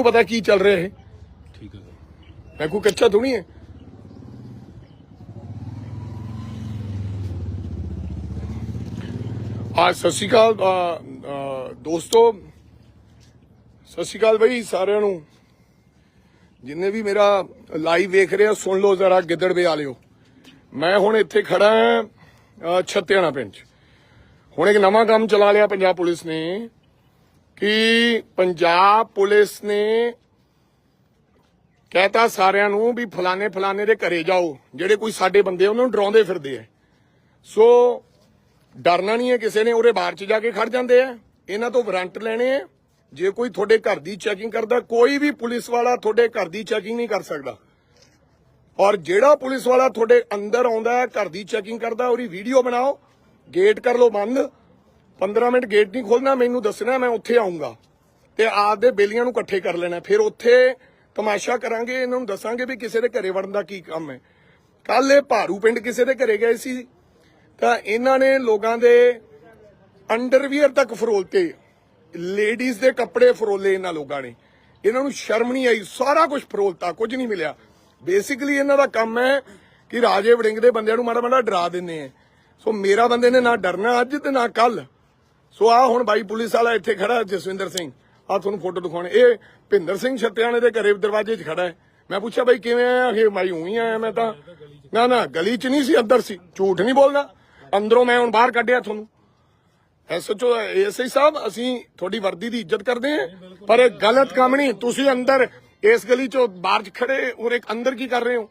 ਮੈਨੂੰ ਪਤਾ ਕੀ ਚੱਲ ਰਿਹਾ ਹੈ ਠੀਕ ਹੈ ਸਰ। ਮੈਂ ਕੋਈ ਕੱਚਾ ਥੋੜੀ ਹੈ। ਆ ਸਤਿ ਸ਼੍ਰੀ ਅਕਾਲ ਦੋਸਤੋ। ਸਤਿ ਸ਼੍ਰੀ ਅਕਾਲ ਬਈ ਸਾਰਿਆਂ ਨੂੰ। ਜਿੰਨੇ ਵੀ ਮੇਰਾ ਲਾਈਵ ਵੇਖ ਰਹੇ ਆ ਸੁਣ ਲਓ ਜ਼ਰਾ ਗਿੱਦੜਵੇ ਵਾਲਿਓ। ਮੈਂ ਹੁਣ ਇੱਥੇ ਖੜਾ ਛੱਤਿਆਣਾ ਪਿੰਡ 'ਚ। ਹੁਣ ਇੱਕ ਨਵਾਂ ਕੰਮ ਚਲਾ ਲਿਆ ਪੰਜਾਬ ਪੁਲਿਸ ਨੇ। ਕਿ ਪੰਜਾਬ ਪੁਲਿਸ ਨੇ ਕਹਤਾ ਸਾਰਿਆਂ ਨੂੰ ਵੀ ਫਲਾਣੇ ਫਲਾਣੇ ਦੇ ਘਰੇ ਜਾਓ, ਜਿਹੜੇ ਕੋਈ ਸਾਡੇ ਬੰਦੇ ਉਹਨਾਂ ਨੂੰ ਡਰਾਉਂਦੇ ਫਿਰਦੇ ਆ। ਸੋ ਡਰਨਾ ਨਹੀਂ ਹੈ ਕਿਸੇ ਨੇ ਉਹਦੇ ਬਾਹਰ ਚ ਜਾ ਕੇ ਖੜ ਜਾਂਦੇ ਆ। ਇਹਨਾਂ ਤੋਂ ਵਾਰੰਟ ਲੈਣੇ ਆ। ਜੇ ਕੋਈ ਤੁਹਾਡੇ ਘਰ ਦੀ ਚੈਕਿੰਗ ਕਰਦਾ, ਕੋਈ ਵੀ ਪੁਲਿਸ ਵਾਲਾ ਤੁਹਾਡੇ ਘਰ ਦੀ ਚੈਕਿੰਗ ਨਹੀਂ ਕਰ ਸਕਦਾ। ਔਰ ਜਿਹੜਾ ਪੁਲਿਸ ਵਾਲਾ ਤੁਹਾਡੇ ਅੰਦਰ ਆਉਂਦਾ ਹੈ, ਘਰ ਦੀ ਚੈਕਿੰਗ ਕਰਦਾ, ਉਹਦੀ ਵੀਡੀਓ ਬਣਾਓ ਗੇਟ ਕਰ ਲਓ ਬੰਦ। 15 ਮਿੰਟ ਗੇਟ ਨਹੀਂ ਖੋਲਣਾ ਮੈਨੂੰ ਦੱਸਣਾ, ਮੈਂ ਉੱਥੇ ਆਉਂਗਾ ਤੇ ਆਪਦੇ ਬੇਲੀਆਂ ਨੂੰ ਇਕੱਠੇ ਕਰ ਲੈਣਾ। ਫਿਰ ਉੱਥੇ ਤਮਾਸ਼ਾ ਕਰਾਂਗੇ, ਇਹਨਾਂ ਨੂੰ ਦੱਸਾਂਗੇ ਵੀ ਕਿਸੇ ਦੇ ਘਰੇ ਵੜਨ ਦਾ ਕੀ ਕੰਮ ਹੈ। ਕੱਲ ਇਹ ਭਾਰੂ ਪਿੰਡ ਕਿਸੇ ਦੇ ਘਰੇ ਗਏ ਸੀ। ਤਾਂ ਇਹਨਾਂ ਨੇ ਲੋਕਾਂ ਦੇ ਅੰਡਰਵੀਅਰ ਤੱਕ ਫਰੋਲਤੇ। ਲੇਡੀਜ਼ ਦੇ ਕੱਪੜੇ ਫਰੋਲੇ ਇਹਨਾਂ ਲੋਕਾਂ ਨੇ। ਇਹਨਾਂ ਨੂੰ ਸ਼ਰਮ ਨਹੀਂ ਆਈ, ਸਾਰਾ ਕੁਝ ਫਰੋਲਤਾ, ਕੁਝ ਨਹੀਂ ਮਿਲਿਆ। ਬੇਸਿਕਲੀ ਇਹਨਾਂ ਦਾ ਕੰਮ ਹੈ ਕਿ ਰਾਜੇ ਵੜਿੰਗ ਦੇ ਬੰਦਿਆਂ ਨੂੰ ਮਾੜਾ ਮਾੜਾ ਡਰਾ ਦਿੰਦੇ ਆ ਸੋ ਮੇਰਾ ਬੰਦੇ ਨੇ ਨਾ ਡਰਨਾ ਅੱਜ ਤੇ ਨਾ ਕੱਲ ਸੋ ਆ ਹੁਣ ਬਾਈ ਪੁਲਿਸ ਵਾਲਾ ਇੱਥੇ ਖੜਾ ਜਸਵਿੰਦਰ ਸਿੰਘ। ਆ ਤੁਹਾਨੂੰ ਫੋਟੋ ਦਿਖਾਉਣੇ। ਇਹ ਭਿੰਦਰ ਸਿੰਘ ਛੱਤਿਆਣੇ ਦੇ ਘਰੇ ਦਰਵਾਜ਼ੇ 'ਚ ਖੜਾ ਹੈ। ਮੈਂ ਪੁੱਛਿਆ, ਬਾਈ ਕਿਵੇਂ ਆਇਆ? ਇਹ ਬਾਈ ਉਹੀ ਆਇਆ ਮੈਂ ਤਾਂ। ਨਾ ਨਾ, ਗਲੀ 'ਚ ਨਹੀਂ ਸੀ, ਅੰਦਰ ਸੀ। ਝੂਠ ਨਹੀਂ ਬੋਲਦਾ। ਅੰਦਰੋਂ ਮੈਂ ਹੁਣ ਬਾਹਰ ਕੱਢਿਆ ਤੁਹਾਨੂੰ। ਐਸਐਚਓ ਐਸਆਈ ਸਾਹਿਬ, ਅਸੀਂ ਤੁਹਾਡੀ ਵਰਦੀ ਦੀ ਇੱਜ਼ਤ ਕਰਦੇ ਹਾਂ। ਪਰ ਇਹ ਗਲਤ ਕੰਮ ਨਹੀਂ। ਤੁਸੀਂ ਅੰਦਰ ਇਸ ਗਲੀ 'ਚੋਂ ਬਾਹਰ 'ਚ ਖੜੇ ਔਰ ਇੱਕ ਅੰਦਰ ਕੀ ਕਰ ਰਹੇ ਹੋ?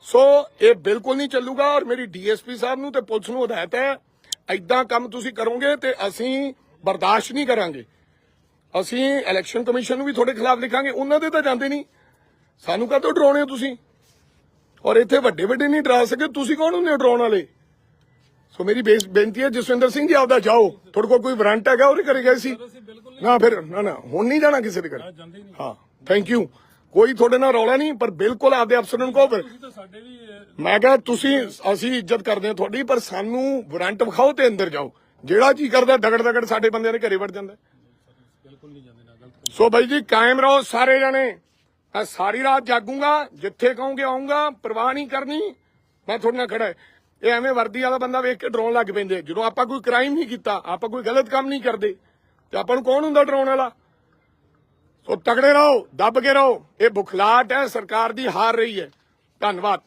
ਸੋ ਇਹ ਬਿਲਕੁਲ ਨਹੀਂ ਚੱਲੂਗਾ ਔਰ ਮੇਰੀ ਡੀਐਸਪੀ ਸਾਹਿਬ ਨੂੰ ਤੇ ਪੁਲਿਸ ਨੂੰ ਹਦਾਇਤ ਹੈ ਐਦਾਂ ਕੰਮ ਤੁਸੀਂ ਕਰੋਗੇ ਤੇ ਅਸੀਂ ਬਰਦਾਸ਼ਤ ਨਹੀਂ ਕਰਾਂਗੇ। ਅਸੀਂ ਇਲੈਕਸ਼ਨ ਕਮਿਸ਼ਨ ਨੂੰ ਵੀ ਤੁਹਾਡੇ ਖਿਲਾਫ ਲਿਖਾਂਗੇ ਉਹਨਾਂ ਦੇ ਤਾਂ ਜਾਂਦੇ ਨਹੀਂ। ਸਾਨੂੰ ਕਾਹਤੋਂ ਡਰਾਉਣੇ ਹੋ ਤੁਸੀਂ? ਔਰ ਇੱਥੇ ਵੱਡੇ ਵੱਡੇ ਨਹੀਂ ਡਰਾ ਸਕੇ ਤੁਸੀਂ ਕੌਣ ਹੁੰਦੇ ਹੋ ਡਰਾਉਣ ਵਾਲੇ? ਸੋ ਮੇਰੀ ਬੇਨਤੀ ਹੈ ਜਸਵਿੰਦਰ ਸਿੰਘ ਜੀ ਆਪਦਾ ਜਾਓ। ਤੁਹਾਡੇ ਕੋਲ ਕੋਈ ਵਾਰੰਟ ਹੈਗਾ ਉਹਦੇ ਘਰੇ ਗਏ ਸੀ। ਨਾ ਫਿਰ ਨਾ ਨਾ ਹੁਣ ਨਹੀਂ ਜਾਣਾ ਕਿਸੇ ਦੇ ਘਰੇ। ਹਾਂ ਥੈਂਕ ਯੂ ਕੋਈ ਤੁਹਾਡੇ ਨਾਲ ਰੌਲਾ ਨਹੀਂ ਪਰ ਬਿਲਕੁਲ ਆਪਦੇ ਅਫਸਰਾਂ ਨੂੰ ਕਹੋ ਫਿਰ। ਮੈਂ ਕਿਹਾ ਤੁਸੀਂ ਅਸੀਂ ਇੱਜ਼ਤ ਕਰਦੇ ਹਾਂ ਤੁਹਾਡੀ ਪਰ ਸਾਨੂੰ ਵਾਰੰਟ ਵਿਖਾਓ ਤੇ ਅੰਦਰ ਜਾਓ। ਜਿਹੜਾ ਜੀ ਕਰਦਾ ਦਗੜ ਦਗੜ ਸਾਡੇ ਬੰਦਿਆਂ ਦੇ ਘਰੇ ਵੜ ਜਾਂਦਾ। ਬਿਲਕੁਲ ਨਹੀਂ ਜਾਂਦੇ ਨਾ ਗਲਤ ਸੋ ਬਾਈ ਜੀ ਕਾਇਮ ਰਹੋ ਸਾਰੇ ਜਣੇ। ਮੈਂ ਸਾਰੀ ਰਾਤ ਜਾਗੂੰਗਾ ਜਿੱਥੇ ਕਹੋਗੇ ਆਉਂਗਾ ਪਰਵਾਹ ਨਹੀਂ ਕਰਨੀ। ਮੈਂ ਤੁਹਾਡੇ ਨਾਲ ਖੜਾ। ਇਹ ਐਵੇਂ ਵਰਦੀ ਵਾਲਾ ਬੰਦਾ ਵੇਖ ਕੇ ਡਰਾਉਣ ਲੱਗ ਪੈਂਦੇ। ਜਦੋਂ ਆਪਾਂ ਕੋਈ ਕ੍ਰਾਈਮ ਨਹੀਂ ਕੀਤਾ ਆਪਾਂ ਕੋਈ ਗਲਤ ਕੰਮ ਨਹੀਂ ਕਰਦੇ ਤੇ ਆਪਾਂ ਨੂੰ ਕੌਣ ਹੁੰਦਾ ਡਰਾਉਣ ਵਾਲਾ? ਸੋ ਤਗੜੇ ਰਹੋ ਦੱਬ ਕੇ ਰਹੋ। ਇਹ ਬੁਖਲਾਟ ਹੈ ਸਰਕਾਰ ਦੀ ਹਾਰ ਰਹੀ ਹੈ। ਧੰਨਵਾਦ।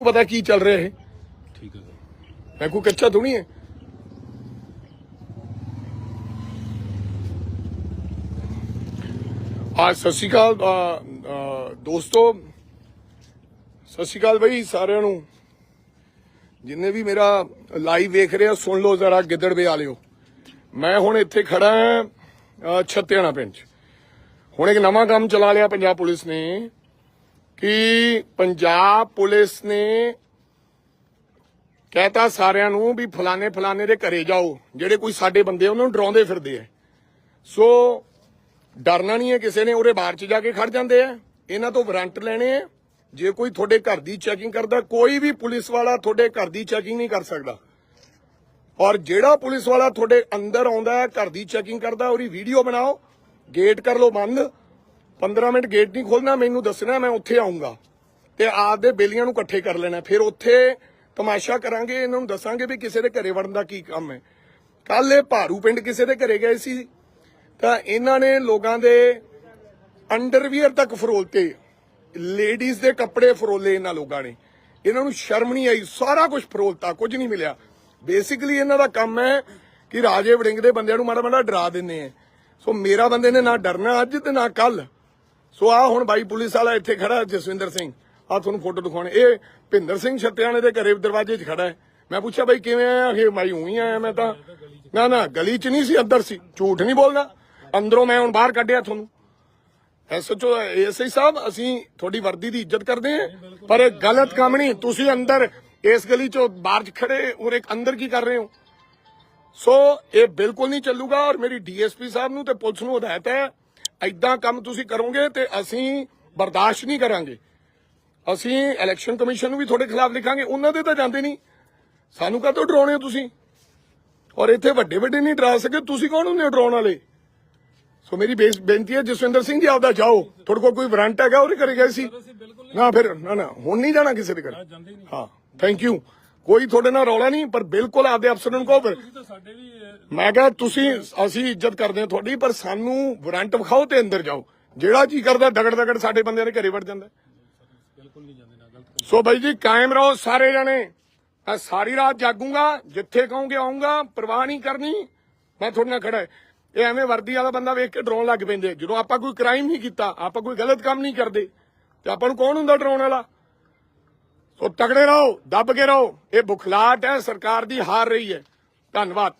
ਪਤਾ ਕੀ ਚੱਲ ਰਿਹਾ ਹੈ ਠੀਕ ਹੈ ਮੈਂ ਕੋਈ ਕੱਚਾ ਥੋੜੀ ਹੈ। ਆ ਸਤਿ ਸ਼੍ਰੀ ਅਕਾਲ ਦੋਸਤੋ। ਸਤਿ ਸ਼੍ਰੀ ਅਕਾਲ ਬਈ ਸਾਰਿਆਂ ਨੂੰ। ਜਿੰਨੇ ਵੀ ਮੇਰਾ ਲਾਈਵ ਵੇਖ ਰਹੇ ਆ ਸੁਣ ਲਓ ਜ਼ਰਾ ਗਿੱਦੜਵੇ ਵਾਲਿਓ। ਮੈਂ ਹੁਣ ਇੱਥੇ ਖੜਾ ਹਾਂ। ਛੱਤਿਆਣਾ ਪਿੰਡ 'ਚ। ਹੁਣ ਇੱਕ ਨਵਾਂ ਕੰਮ ਚਲਾ ਲਿਆ ਪੰਜਾਬ ਪੁਲਿਸ ਨੇ ਕਿ ਪੰਜਾਬ ਪੁਲਿਸ ਨੇ ਕਹਤਾ ਸਾਰਿਆਂ ਨੂੰ ਵੀ ਫਲਾਣੇ ਫਲਾਣੇ ਦੇ ਘਰੇ ਜਾਓ, ਜਿਹੜੇ ਕੋਈ ਸਾਡੇ ਬੰਦੇ ਉਹਨਾਂ ਨੂੰ ਡਰਾਉਂਦੇ ਫਿਰਦੇ ਆ। ਸੋ ਡਰਨਾ ਨਹੀਂ ਹੈ ਕਿਸੇ ਨੇ ਉਹਦੇ ਬਾਹਰ ਚ ਜਾ ਕੇ ਖੜ ਜਾਂਦੇ ਆ। ਇਹਨਾਂ ਤੋਂ ਵਾਰੰਟ ਲੈਣੇ ਆ। ਜੇ ਕੋਈ ਤੁਹਾਡੇ ਘਰ ਦੀ ਚੈਕਿੰਗ ਕਰਦਾ, ਕੋਈ ਵੀ ਪੁਲਿਸ ਵਾਲਾ ਤੁਹਾਡੇ ਘਰ ਦੀ ਚੈਕਿੰਗ ਨਹੀਂ ਕਰ ਸਕਦਾ। ਔਰ ਜਿਹੜਾ ਪੁਲਿਸ ਵਾਲਾ ਤੁਹਾਡੇ ਅੰਦਰ ਆਉਂਦਾ ਹੈ, ਘਰ ਦੀ ਚੈਕਿੰਗ ਕਰਦਾ, ਉਹਦੀ ਵੀਡੀਓ ਬਣਾਓ। ਗੇਟ ਕਰ ਲਓ ਬੰਦ। 15 ਮਿੰਟ ਗੇਟ ਨਹੀਂ ਖੋਲਣਾ ਮੈਨੂੰ ਦੱਸਣਾ, ਮੈਂ ਉੱਥੇ ਆਉਂਗਾ ਤੇ ਆਪਦੇ ਬੇਲੀਆਂ ਨੂੰ ਇਕੱਠੇ ਕਰ ਲੈਣਾ। ਫਿਰ ਉੱਥੇ ਤਮਾਸ਼ਾ ਕਰਾਂਗੇ, ਇਹਨਾਂ ਨੂੰ ਦੱਸਾਂਗੇ ਵੀ ਕਿਸੇ ਦੇ ਘਰੇ ਵੜਨ ਦਾ ਕੀ ਕੰਮ ਹੈ। ਕੱਲ ਇਹ ਭਾਰੂ ਪਿੰਡ ਕਿਸੇ ਦੇ ਘਰੇ ਗਏ ਸੀ। ਤਾਂ ਇਹਨਾਂ ਨੇ ਲੋਕਾਂ ਦੇ ਅੰਡਰਵੀਅਰ ਤੱਕ ਫਰੋਲਤੇ। ਲੇਡੀਜ਼ ਦੇ ਕੱਪੜੇ ਫਰੋਲੇ ਇਹਨਾਂ ਲੋਕਾਂ ਨੇ। ਇਹਨਾਂ ਨੂੰ ਸ਼ਰਮ ਨਹੀਂ ਆਈ, ਸਾਰਾ ਕੁਝ ਫਰੋਲਤਾ, ਕੁਝ ਨਹੀਂ ਮਿਲਿਆ। ਬੇਸਿਕਲੀ ਇਹਨਾਂ ਦਾ ਕੰਮ ਹੈ ਕਿ ਰਾਜੇ ਵੜਿੰਗ ਦੇ ਬੰਦਿਆਂ ਨੂੰ ਮਾੜਾ ਮਾੜਾ ਡਰਾ ਦਿੰਦੇ ਆ। ਸੋ ਮੇਰਾ ਬੰਦੇ ਨੇ ਨਾ ਡਰਨਾ ਅੱਜ ਤੇ ਨਾ ਕੱਲ। ਸੋ ਆ ਹੁਣ ਬਾਈ ਪੁਲਿਸ ਵਾਲਾ ਇੱਥੇ ਖੜਾ ਜਸਵਿੰਦਰ ਸਿੰਘ। ਆ ਤੁਹਾਨੂੰ ਫੋਟੋ ਦਿਖਾਉਣੇ। ਇਹ ਭਿੰਦਰ ਸਿੰਘ ਛੱਤਿਆਣੇ ਦੇ ਘਰੇ ਦਰਵਾਜ਼ੇ 'ਚ ਖੜਾ ਹੈ। ਮੈਂ ਪੁੱਛਿਆ, ਬਾਈ ਕਿਵੇਂ ਆਇਆ? ਇਹ ਬਾਈ ਉਹੀ ਆਇਆ ਮੈਂ ਤਾਂ? ਨਾ ਨਾ, ਗਲੀ 'ਚ ਨਹੀਂ ਸੀ, ਅੰਦਰ ਸੀ। ਝੂਠ ਨਹੀਂ ਬੋਲਦਾ ਅੰਦਰੋਂ ਮੈਂ ਹੁਣ ਬਾਹਰ ਕੱਢਿਆ ਤੁਹਾਨੂੰ। ਐਸਐਚਓ ਐਸਆਈ ਸਾਹਿਬ, ਅਸੀਂ ਤੁਹਾਡੀ ਵਰਦੀ ਦੀ ਇੱਜ਼ਤ ਕਰਦੇ ਹਾਂ। ਪਰ ਇਹ ਗਲਤ ਕੰਮ ਨਹੀਂ। ਤੁਸੀਂ ਅੰਦਰ ਇਸ ਗਲੀ 'ਚੋਂ ਬਾਹਰ 'ਚ ਖੜੇ ਔਰ ਇੱਕ ਅੰਦਰ ਕੀ ਕਰ ਰਹੇ ਹੋ? ਸੋ ਇਹ ਬਿਲਕੁਲ ਨਹੀਂ ਚੱਲੂਗਾ ਔਰ ਮੇਰੀ ਡੀਐਸਪੀ ਸਾਹਿਬ ਨੂੰ ਤੇ ਪੁਲਿਸ ਨੂੰ ਹਦਾਇਤ ਹੈ ਐਦਾਂ ਕੰਮ ਤੁਸੀਂ ਕਰੋਗੇ ਤੇ ਅਸੀਂ ਬਰਦਾਸ਼ਤ ਨਹੀਂ ਕਰਾਂਗੇ। ਅਸੀਂ ਇਲੈਕਸ਼ਨ ਕਮਿਸ਼ਨ ਨੂੰ ਵੀ ਤੁਹਾਡੇ ਖਿਲਾਫ ਲਿਖਾਂਗੇ ਉਹਨਾਂ ਦੇ ਤਾਂ ਜਾਂਦੇ ਨਹੀਂ। ਸਾਨੂੰ ਕਾਹਤੋਂ ਡਰਾਉਣੇ ਹੋ ਤੁਸੀਂ? ਔਰ ਇੱਥੇ ਵੱਡੇ ਵੱਡੇ ਨਹੀਂ ਡਰਾ ਸਕੇ ਤੁਸੀਂ ਕੌਣ ਹੁੰਦੇ ਹੋ ਡਰਾਉਣ ਵਾਲੇ? ਸੋ ਮੇਰੀ ਬੇਨਤੀ ਹੈ ਜਸਵਿੰਦਰ ਸਿੰਘ ਜੀ ਆਪਦਾ ਜਾਓ। ਤੁਹਾਡੇ ਕੋਲ ਕੋਈ ਵਾਰੰਟ ਹੈਗਾ ਉਹਦੇ ਘਰੇ ਗਏ ਸੀ? ਨਾ ਫਿਰ ਨਾ ਨਾ ਹੁਣ ਨਹੀਂ ਜਾਣਾ ਕਿਸੇ ਦੇ ਘਰੇ। ਹਾਂ। ਥੈਂਕ ਯੂ ਕੋਈ ਤੁਹਾਡੇ ਨਾਲ ਰੌਲਾ ਨਹੀਂ ਪਰ ਬਿਲਕੁਲ ਆਪਦੇ ਅਫਸਰ ਨੂੰ ਕਹੋ ਫਿਰ। ਮੈਂ ਕਿਹਾ ਤੁਸੀਂ ਅਸੀਂ ਇੱਜ਼ਤ ਕਰਦੇ ਹਾਂ ਤੁਹਾਡੀ ਪਰ ਸਾਨੂੰ ਵਾਰੰਟ ਵਿਖਾਓ ਤੇ ਅੰਦਰ ਜਾਓ। ਜਿਹੜਾ ਜੀ ਕਰਦਾ ਦਗੜ ਦਗੜ ਸਾਡੇ ਬੰਦਿਆਂ ਦੇ ਘਰੇ ਵੜ ਜਾਂਦਾ। ਬਿਲਕੁਲ ਨਹੀਂ ਜਾਂਦੇ ਨਾ ਗਲਤ ਕੰਮ ਸੋ ਬਾਈ ਜੀ ਕਾਇਮ ਰਹੋ ਸਾਰੇ ਜਣੇ। ਮੈਂ ਸਾਰੀ ਰਾਤ ਜਾਗੂੰਗਾ ਜਿੱਥੇ ਕਹੋਗੇ ਆਉਂਗਾ ਪਰਵਾਹ ਨਹੀਂ ਕਰਨੀ। ਮੈਂ ਤੁਹਾਡੇ ਨਾਲ ਖੜਾ। ਇਹ ਐਵੇਂ ਵਰਦੀ ਵਾਲਾ ਬੰਦਾ ਵੇਖ ਕੇ ਡਰਾਉਣ ਲੱਗ ਪੈਂਦੇ। ਜਦੋਂ ਆਪਾਂ ਕੋਈ ਕ੍ਰਾਈਮ ਨਹੀਂ ਕੀਤਾ ਆਪਾਂ ਕੋਈ ਗਲਤ ਕੰਮ ਨਹੀਂ ਕਰਦੇ ਤੇ ਆਪਾਂ ਨੂੰ ਕੌਣ ਹੁੰਦਾ ਡਰਾਉਣ ਵਾਲਾ? ਸੋ ਤਗੜੇ ਰਹੋ, ਦੱਬ ਕੇ ਰਹੋ। ਇਹ ਬੁਖਲਾਟ ਹੈ, ਸਰਕਾਰ ਦੀ ਹਾਰ ਰਹੀ ਹੈ। ਧੰਨਵਾਦ।